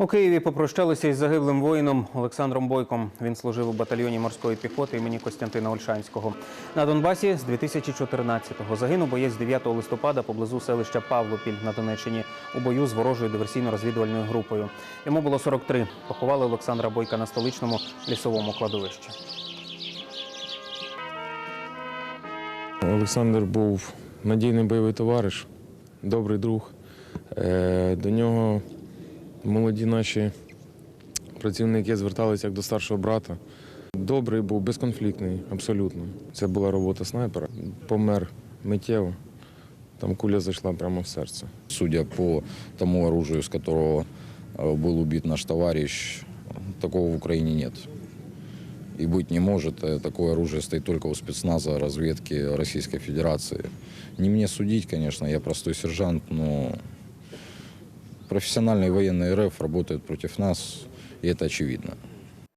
У Києві попрощалися із загиблим воїном Олександром Бойком. Він служив у батальйоні морської піхоти імені Костянтина Ольшанського. На Донбасі з 2014-го загинув боєць 9 листопада поблизу селища Павлопіль на Донеччині у бою з ворожою диверсійно-розвідувальною групою. Йому було 43. Поховали Олександра Бойка на столичному лісовому кладовищі. Олександр був надійний бойовий товариш, добрий друг. Е, До нього молоді наші працівники зверталися як до старшого брата. Добрий був, безконфліктний, абсолютно. Це була робота снайпера. Помер миттєво. Там куля зайшла прямо в серце. Судя по тому оружию, с которого э, был убит наш товарищ, такого в Украине нет. И быть не может. Э, Такое оружие стоит только у спецназа разведки Российской Федерации. Не мне судить, конечно, я простой сержант, но профессиональные военные РФ работают против нас, и это очевидно.